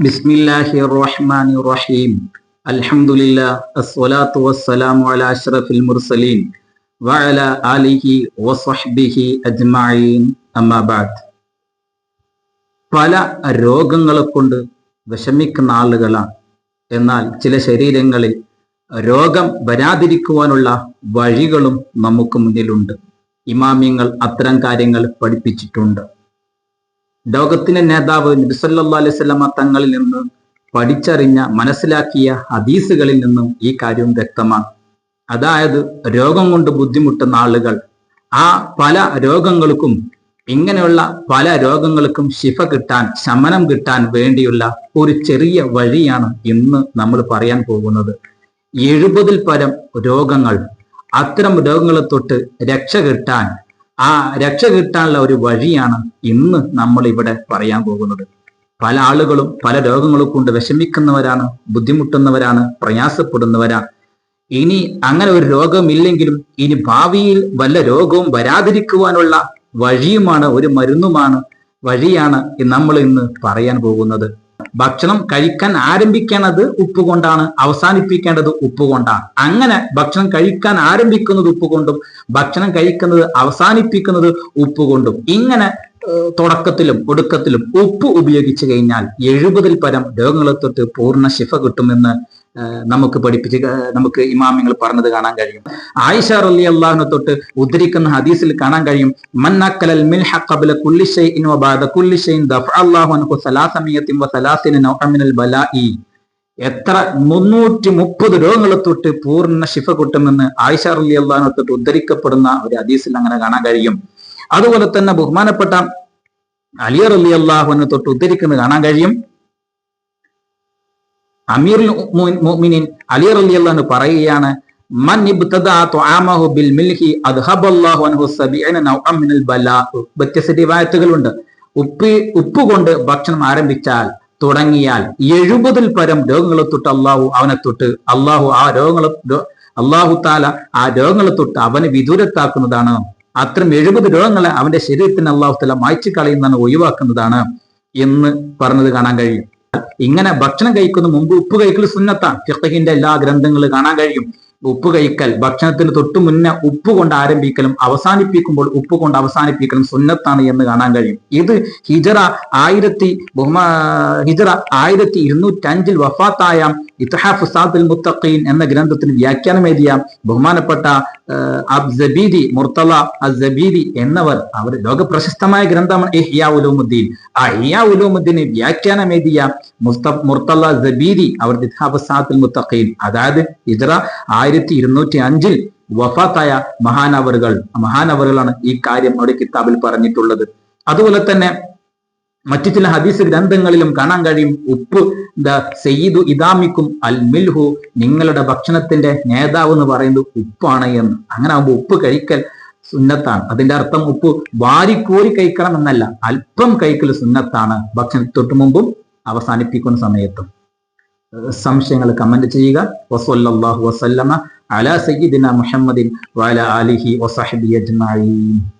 ബിസ്മില്ലാഹി റഹീം വസ്സലാമു അഷ്റഫിൽ മുർസലീൻ. ആലിഹി വസഹ്ബിഹി അജ്മഈൻ. പല രോഗങ്ങളെ കൊണ്ട് വിഷമിക്കുന്ന ആളുകളാണ്. എന്നാൽ ചില ശരീരങ്ങളിൽ രോഗം വരാതിരിക്കുവാനുള്ള വഴികളും നമുക്ക് മുന്നിലുണ്ട്. ഇമാമ്യങ്ങൾ അത്തരം കാര്യങ്ങൾ പഠിപ്പിച്ചിട്ടുണ്ട്. ലോകത്തിന്റെ നേതാവ് നബിസല്ലാ അലൈവല്ലമ തങ്ങളിൽ നിന്നും പഠിച്ചറിഞ്ഞ മനസ്സിലാക്കിയ ഹദീസുകളിൽ നിന്നും ഈ കാര്യം വ്യക്തമാണ്. അതായത് രോഗം കൊണ്ട് ബുദ്ധിമുട്ടുന്ന ആളുകൾ ആ പല രോഗങ്ങൾക്കും ഇങ്ങനെയുള്ള പല രോഗങ്ങൾക്കും ശിഫ കിട്ടാൻ ശമനം കിട്ടാൻ വേണ്ടിയുള്ള ഒരു ചെറിയ വഴിയാണ് ഇന്ന് നമ്മൾ പറയാൻ പോകുന്നത്. എഴുപതിൽ പരം രോഗങ്ങൾ അത്തരം രോഗങ്ങളെ തൊട്ട് രക്ഷ കിട്ടാൻ ആ രക്ഷ കിട്ടാനുള്ള ഒരു വഴിയാണ് ഇന്ന് നമ്മൾ ഇവിടെ പറയാൻ പോകുന്നത്. പല ആളുകളും പല രോഗങ്ങളും കൊണ്ട് വിഷമിക്കുന്നവരാണ് ബുദ്ധിമുട്ടുന്നവരാണ് പ്രയാസപ്പെടുന്നവരാണ്. ഇനി അങ്ങനെ ഒരു രോഗമില്ലെങ്കിലും ഇനി ഭാവിയിൽ വല്ല രോഗവും വരാതിരിക്കുവാനുള്ള വഴിയുമാണ് ഒരു മരുന്നുമാണ് വഴിയാണ് നമ്മൾ ഇന്ന് പറയാൻ പോകുന്നത്. ഭക്ഷണം കഴിക്കാൻ ആരംഭിക്കേണ്ടത് ഉപ്പ് കൊണ്ടാണ് അവസാനിപ്പിക്കേണ്ടത് ഉപ്പ് കൊണ്ടാണ് അങ്ങനെ ഭക്ഷണം കഴിക്കാൻ ആരംഭിക്കുന്നത് ഉപ്പ് കൊണ്ടും ഭക്ഷണം കഴിക്കുന്നത് അവസാനിപ്പിക്കുന്നത് ഉപ്പ് കൊണ്ടും ഇങ്ങനെ തുടക്കത്തിലും ഒടുക്കത്തിലും ഉപ്പ് ഉപയോഗിച്ചു കഴിഞ്ഞാൽ എഴുപതിൽ പരം രോഗങ്ങളെ തൊട്ട് പൂർണ ശിഫ കിട്ടുമെന്ന് നമുക്ക് പഠിപ്പിച്ച് നമുക്ക് ഇമാമിങ്ങൾ പറഞ്ഞത് കാണാൻ കഴിയും. ആയിഷ റലി അള്ളാഹിനെ തൊട്ട് ഉദ്ധരിക്കുന്ന ഹദീസിൽ കാണാൻ കഴിയും മന്നക്കലൽ കുല്ലി വബാദ കുല്ലി അൻഹു എത്ര മുന്നൂറ്റി മുപ്പത് രോഗങ്ങളെ തൊട്ട് പൂർണ ശിഫ കിട്ടുമെന്ന് ആയിഷ റലി അള്ളഹാനെ തൊട്ട് ഉദ്ധരിക്കപ്പെടുന്ന ഒരു ഹദീസിൽ അങ്ങനെ കാണാൻ കഴിയും. അതുപോലെ തന്നെ ബഹുമാനപ്പെട്ട അലിയർ അലി അള്ളാഹുവിനെ തൊട്ട് ഉദ്ധരിക്കുന്നത് കാണാൻ കഴിയും. അമീർ മുഅ്മിനീൻ അലി റളിയല്ലാഹു പറയുകയാണ് മൻ തുആമഹു ബിൽ മിൽഹി അദ്ഹബല്ലാഹു അൻഹു ഉപ്പ് ഉപ്പ് കൊണ്ട് ഭക്ഷണം ആരംഭിച്ചാൽ തുടങ്ങിയാൽ എഴുപതിൽ പരം രോഗങ്ങളെ തൊട്ട് അള്ളാഹു അവനെ തൊട്ട് അള്ളാഹു ആ രോഗങ്ങളെ അള്ളാഹു താല ആ രോഗങ്ങളെ തൊട്ട് അവനെ വിദൂരത്താക്കുന്നതാണ്. അത്തരം എഴുപത് രോഗങ്ങളെ അവന്റെ ശരീരത്തിന് അള്ളാഹു താല മായ്ച്ചു കളയുന്നതാണ് ഒഴിവാക്കുന്നതാണ് എന്ന് പറഞ്ഞത് കാണാൻ കഴിയും. ഇങ്ങനെ ഭക്ഷണം കഴിക്കുന്ന മുമ്പ് ഉപ്പ് കഴിക്കൽ സുന്നത്താണ്. ഫിഖഹിന്റെ എല്ലാ ഗ്രന്ഥങ്ങളും കാണാൻ കഴിയും. ഉപ്പ് കഴിക്കൽ ഭക്ഷണത്തിന് തൊട്ടു മുന്നേ ഉപ്പ് കൊണ്ട് ആരംഭിക്കലും അവസാനിപ്പിക്കുമ്പോൾ ഉപ്പ് കൊണ്ട് അവസാനിപ്പിക്കലും സുന്നത്താണ് എന്ന് കാണാൻ കഴിയും. ഇത് ഹിജറ ആയിരത്തി ബഹുമാ ഹിജറ ആയിരത്തി ഇരുന്നൂറ്റി അഞ്ചിൽ വഫാത്തായ ഇത്തഹാഫ് മുത്തഖീൻ എന്ന ഗ്രന്ഥത്തിന് വ്യാഖ്യാനം എഴുതിയ ബഹുമാനപ്പെട്ട അബ്സബീദി മുർത്തല അസബീദി എന്നവർ അവർ ലോകപ്രശസ്തമായ ഗ്രന്ഥമാണ് ഇഹ്യാ ഉലൂമുദ്ദീൻ. ആ ഇഹ്യാ ഉലൂമുദ്ദീന് വ്യാഖ്യാനം എഴുതിയ മുസ്ത മുർത്തല സബീദി അവർ ഇത്തഹാഫ് മുത്തഖീൻ. അതായത് ഇതറ ആയിരത്തി ഇരുന്നൂറ്റി അഞ്ചിൽ വഫാത്തായ മഹാനവറുകൾ മഹാനവറുകളാണ് ഈ കാര്യം അവിടെ കിതാബിൽ പറഞ്ഞിട്ടുള്ളത്. അതുപോലെ തന്നെ മറ്റു ചില ഹദീസ് ഗ്രന്ഥങ്ങളിലും കാണാൻ കഴിയും. ഉപ്പ് ദ സയ്യിദു ഇദാമിക്കും അൽ മിൽഹു നിങ്ങളുടെ ഭക്ഷണത്തിന്റെ നേതാവ് എന്ന് പറയുന്നത് ഉപ്പാണ് എന്ന്. അങ്ങനെ ആകുമ്പോൾ ഉപ്പ് കഴിക്കൽ സുന്നത്താണ്. അതിന്റെ അർത്ഥം ഉപ്പ് വാരിക്കോരി കഴിക്കണം എന്നല്ല അല്പം കഴിക്കൽ സുന്നത്താണ്. ഭക്ഷണം തൊട്ടു മുമ്പും അവസാനിപ്പിക്കുന്ന സമയത്തും. സംശയങ്ങൾ കമന്റ് ചെയ്യുക. വസല്ലാഹു വസല്ലമ അല സയ്യിദിന മുഹമ്മദിൻ വാല അലിഹി വസഹബി അജ്മഈൻ.